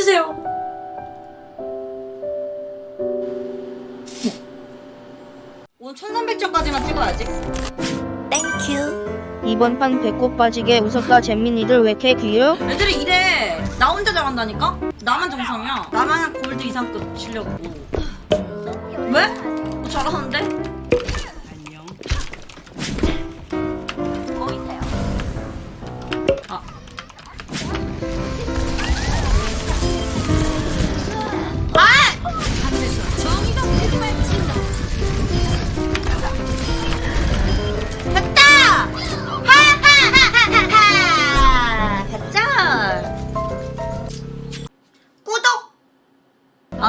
살려주세요. 오늘 1300점까지만 찍어야지. 땡큐. 이번 판 배꼽 빠지게 웃었다 잼민이들 왜 이렇게 귀여? 애들이 이래. 나 혼자 잘한다니까? 나만 정상이야. 나만 골드 이상급 실력. 왜? 너 잘하는데?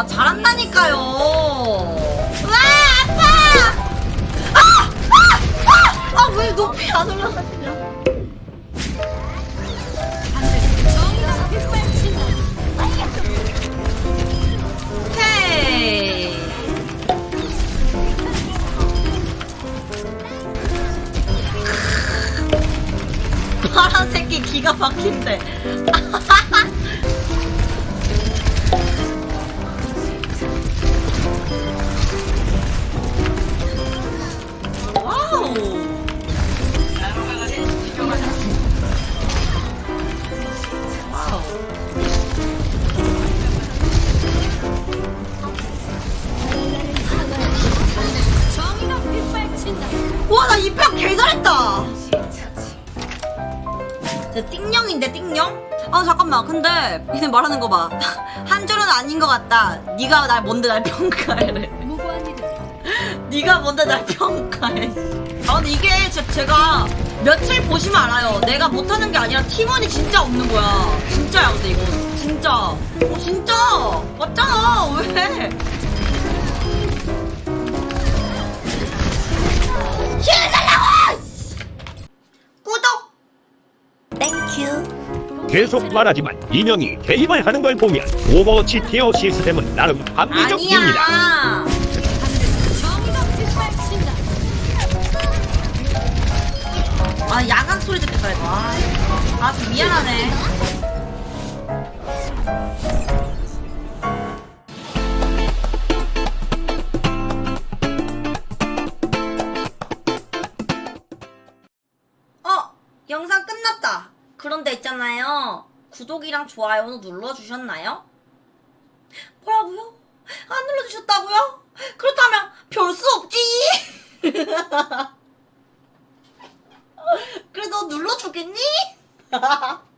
아, 잘한다니까요. 와, 아파! 아! 아! 아! 아, 왜 높이 안 올라가시냐? 오케이. 파란 새끼 기가 막힌데. 저 띵령인데 띵령? 아 잠깐만 근데 얘네 말하는 거 봐. 한 줄은 아닌 것 같다. 네가 날 뭔데 날 평가해. 네가 뭔데 날 평가해. 아 근데 이게 제, 제가 며칠 보시면 알아요. 내가 못하는 게 아니라 팀원이 진짜 없는 거야. 진짜야 근데 이거 진짜. 어 진짜 맞잖아 왜? 계속 말하지만 인형이 게임을 하는 걸 보면 오버워치 티어 시스템은 나름 합리적입니다. 아니야. 아 야간 소리 듣겠다 이거. 아, 아좀 미안하네. 그런데 있잖아요. 구독이랑 좋아요는 눌러주셨나요? 뭐라고요? 안 눌러주셨다고요? 그렇다면 별 수 없지. 그래도 눌러주겠니?